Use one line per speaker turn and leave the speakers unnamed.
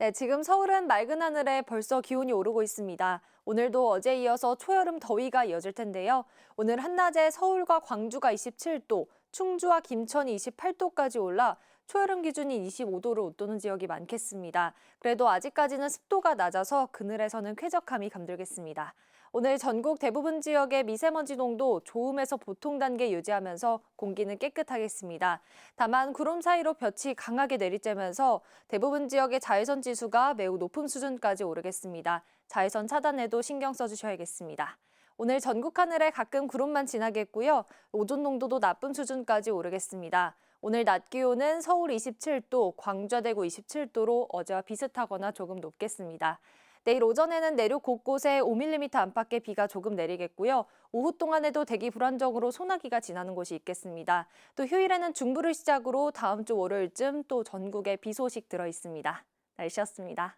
네, 지금 서울은 맑은 하늘에 벌써 기온이 오르고 있습니다. 오늘도 어제 이어서 초여름 더위가 이어질 텐데요. 오늘 한낮에 서울과 광주가 27도, 충주와 김천이 28도까지 올라 초여름 기준이 25도를 웃도는 지역이 많겠습니다. 그래도 아직까지는 습도가 낮아서 그늘에서는 쾌적함이 감들겠습니다. 오늘 전국 대부분 지역의 미세먼지 농도 좋음에서 보통 단계 유지하면서 공기는 깨끗하겠습니다. 다만 구름 사이로 볕이 강하게 내리쬐면서 대부분 지역의 자외선 지수가 매우 높은 수준까지 오르겠습니다. 자외선 차단에도 신경 써주셔야겠습니다. 오늘 전국 하늘에 가끔 구름만 지나겠고요. 오존 농도도 나쁨 수준까지 오르겠습니다. 오늘 낮 기온은 서울 27도, 광주 대구 27도로 어제와 비슷하거나 조금 높겠습니다. 내일 오전에는 내륙 곳곳에 5mm 안팎의 비가 조금 내리겠고요. 오후 동안에도 대기 불안정으로 소나기가 지나는 곳이 있겠습니다. 또 휴일에는 중부를 시작으로 다음 주 월요일쯤 또 전국에 비 소식 들어 있습니다. 날씨였습니다.